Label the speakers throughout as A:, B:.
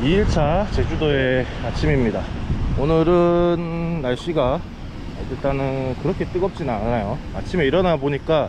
A: 2일차 제주도의 아침입니다. 오늘은 날씨가 일단은 그렇게 뜨겁진 않아요. 아침에 일어나 보니까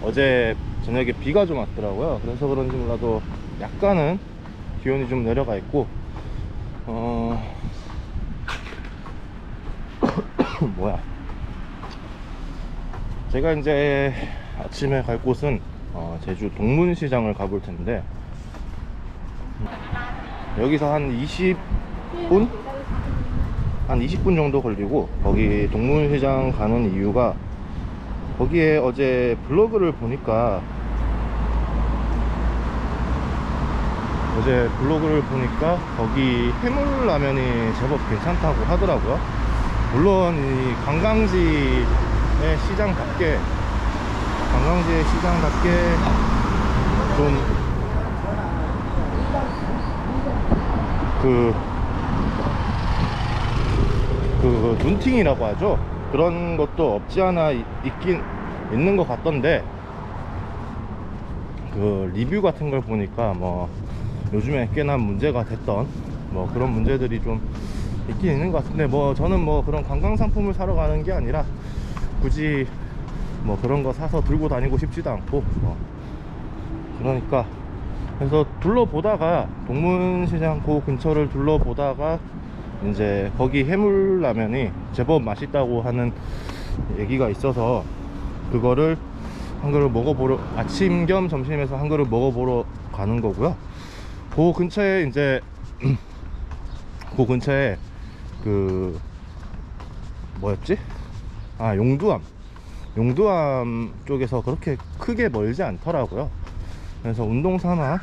A: 어제 저녁에 비가 좀 왔더라고요. 그래서 그런지 몰라도 약간은 기온이 좀 내려가 있고, 어, 뭐야. 제가 이제 아침에 갈 곳은 어, 제주 동문시장을 가볼 텐데, 여기서 한 20분? 한 20분 정도 걸리고 거기 동문시장 가는 이유가 거기에 어제 블로그를 보니까 어제 블로그를 보니까 거기 해물라면이 제법 괜찮다고 하더라고요 물론 이 관광지의 시장답게 관광지의 시장답게 좀 그, 그, 눈팅이라고 하죠. 그런 것도 없지 않아 이- 있긴, 있는 것 같던데, 그, 리뷰 같은 걸 보니까 뭐, 요즘에 꽤나 문제가 됐던, 뭐, 그런 문제들이 좀 있긴 있는 것 같은데, 뭐, 저는 뭐, 그런 관광 상품을 사러 가는 게 아니라, 굳이, 뭐, 그런 거 사서 들고 다니고 싶지도 않고, 뭐, 그러니까, 그래서 둘러보다가 동문시장 그 근처를 둘러보다가 이제 거기 해물라면이 제법 맛있다고 하는 얘기가 있어서 그거를 한 그릇 먹어보러 아침 겸 점심에서 한 그릇 먹어보러 가는 거고요. 그 근처에 이제 그 근처에 그 뭐였지? 아 용두암 용두암 쪽에서 그렇게 크게 멀지 않더라고요. 그래서 운동 삼아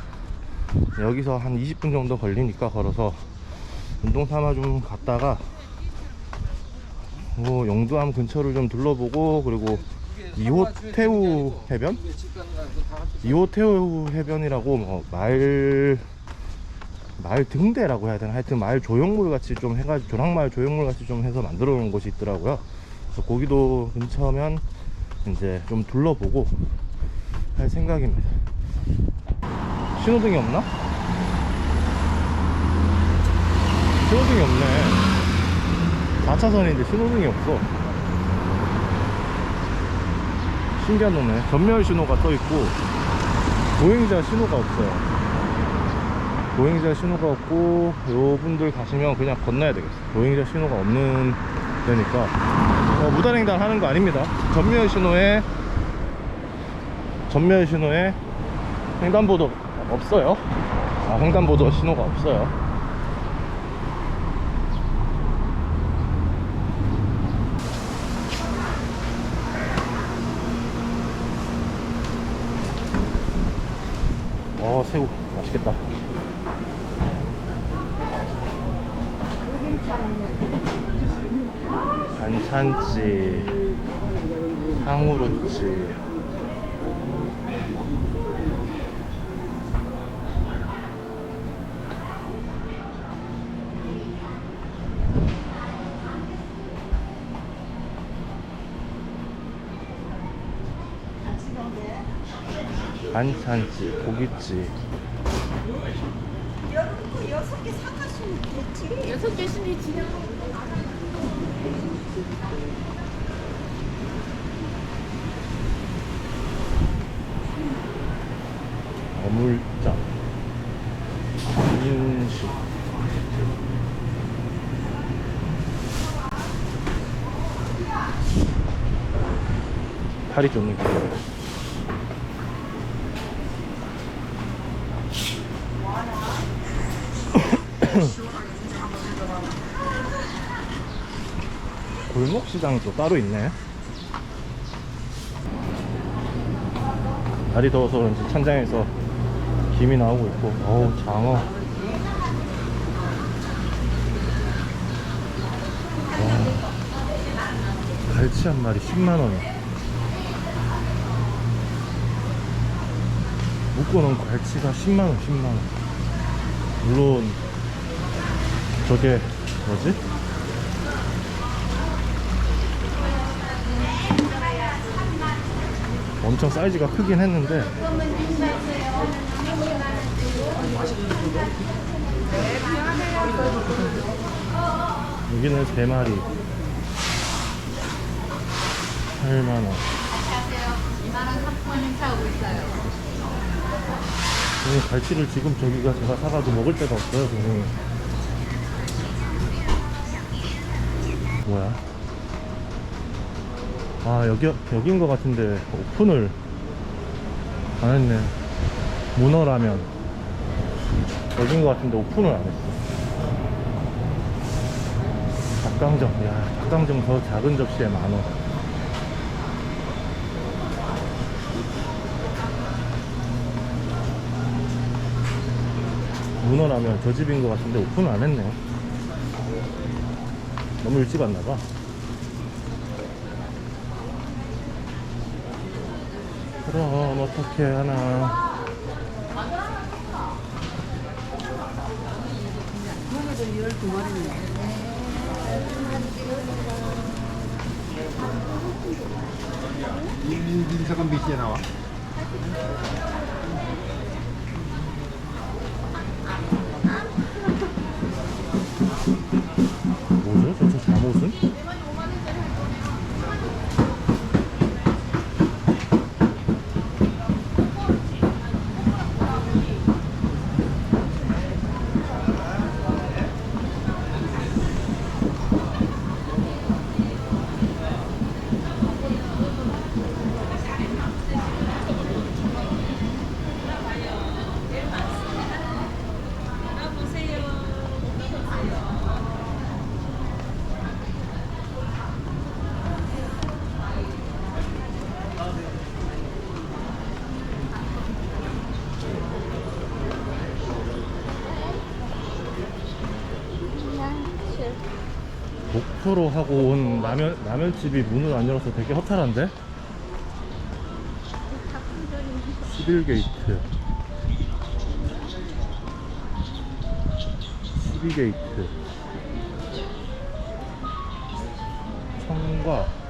A: 여기서 한 20분 정도 걸리니까 걸어서 운동 삼아 좀 갔다가 뭐 영두암 근처를 좀 둘러보고 그리고 이호 태우 해변? 이호 태우 해변이라고 뭐 말, 말 등대라고 해야 되나? 하여튼 마을 조형물 같이 좀 해가지고 조랑마을 조형물 같이 좀 해서 만들어 놓은 곳이 있더라고요. 그래서 거기도 근처면 이제 좀 둘러보고 할 생각입니다. 신호등이 없나? 신호등이 없네. 4차선인데 신호등이 없어. 신기한 놈네. 전멸 신호가 떠있고 보행자 신호가 없어요. 보행자 신호가 없고 요 분들 가시면 그냥 건너야 되겠어. 보행자 신호가 없는 데니까. 어, 무단횡단 하는 거 아닙니다. 전멸 신호에 전멸 신호에 횡단보도 없어요. 아, 횡단보도 신호가 없어요. 어, 새우 맛있겠다. 반찬집, 상우루집. 반찬집, 고깃집.
B: 여러분 여섯 개 사가시면 됐지.
C: 여섯 개씩이 지금
A: 어물장 인식 팔이 좀 길어요 골목시장이 또 따로 있네. 날이 더워서 그런지 천장에서 김이 나오고 있고. 어우 장어. 와, 갈치 한 마리 10만원 묶어놓은 갈치가 10만원 10만원. 물론 저게 뭐지? 엄청 사이즈가 크긴 했는데 여기는 세 마리 8만원
C: 안녕하세요. 2만원 상품 행사하고 있어요.
A: 이 갈치를 지금 저기가 제가 사가지고 먹을 데가 없어요 저는 뭐야? 아 여기 여기인 것 같은데 오픈을 안 했네. 문어라면. 여기인 것 같은데 오픈을 안 했어. 닭강정. 야 닭강정 더 작은 접시에 만원. 문어라면 저 집인 것 같은데 오픈을 안 했네. 너무 일찍 왔나봐. 그럼 어떻게 하나.
D: 잠깐 몇 시에 나와?
A: 뭐죠? 저, 저 잠옷은? 목표로 하고 온 라면, 라면집이 문을 안 열어서 되게 허탈한데? 11게이트 12게이트 청과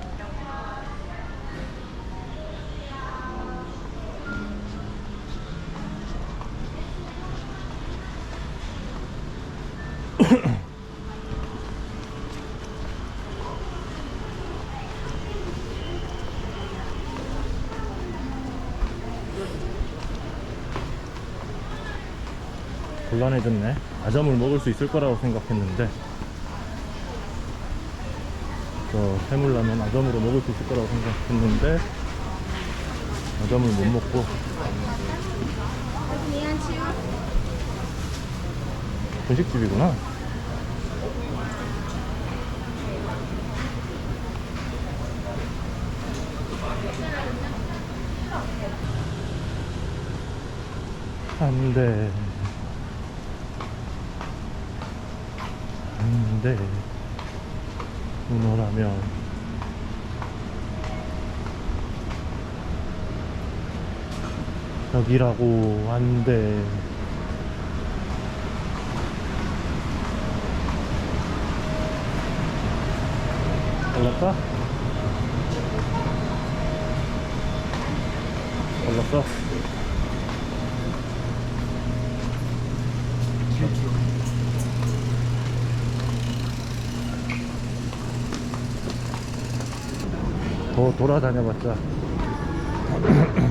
A: 곤란해졌네. 아점을 먹을 수 있을 거라고 생각했는데, 저 해물라면 아점으로 먹을 수 있을 거라고 생각했는데, 아점을 못 먹고, 분식집이구나. 안 돼. 안 돼. 문어라면. 여기라고 안 돼. 올랐다? 올랐어? 더 돌아다녀봤자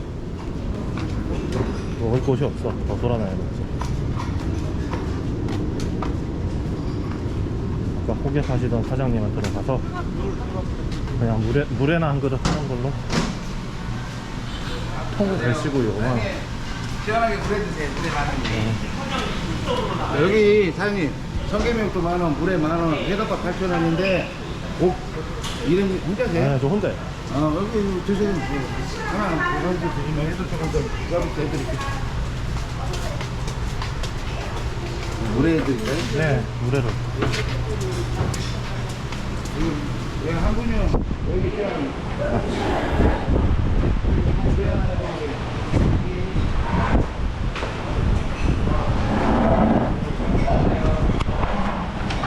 A: 먹을 곳이 없어. 더 돌아다녀봤자 아까 호계 사시던 사장님한테 가서 그냥 물에, 물에나 한 그릇 하는 걸로. 통을 대시고 요만.
D: 시원하게 물에 드세요. 물에 만 원. 여기 사장님 청계명도 만 원, 물에 만 원, 회덮밥 8천 원인데 곱 이름 혼자세요?
A: 아저 혼자
D: 어 여기 드세요. 하나 두 가지 드시면 해도 조금 더 서비스 해드릴게요. 물에 해드릴까요?
A: 네 물에를
D: 여기 한 분이요. 여기 시원.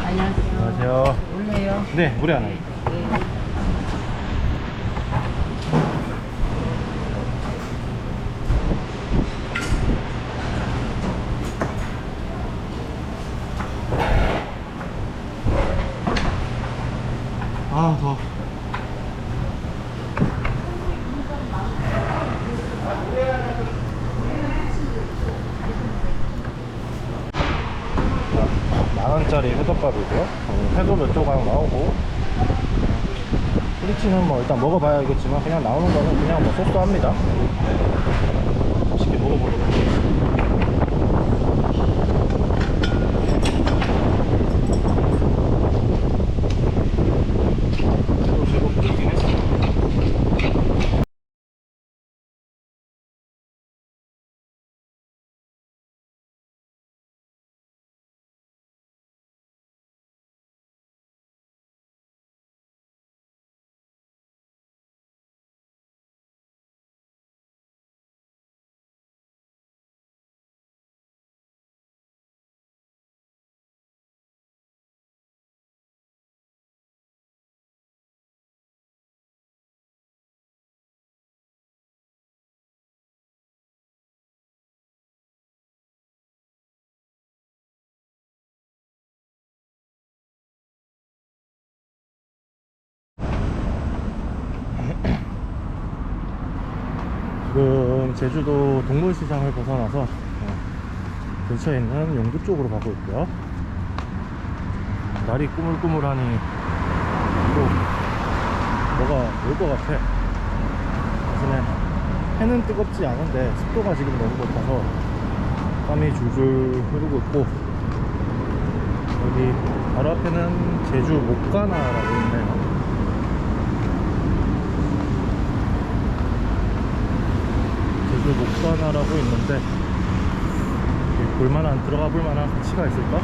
A: 안녕하세요
D: 올려요.
A: 네 물에 하나 원짜리 회덮밥이고요. 어, 회도 몇 조각 나오고 프리치는 뭐 일단 먹어봐야 알겠지만 그냥 나오는 거는 그냥 뭐 소소합니다. 맛있게 먹어보도록 지금 제주도 동물시장을 벗어나서 어, 근처에 있는 용두 쪽으로 가고 있고요. 날이 꾸물꾸물하니 또 뭐가 올 것 같아. 대신에 해는 뜨겁지 않은데 습도가 지금 너무 높아서 땀이 줄줄 흐르고 있고 여기 바로 앞에는 제주 목가나라고 있네요. 제주 목관하라고 있는데 볼만한 들어가 볼만한 가치가 있을까?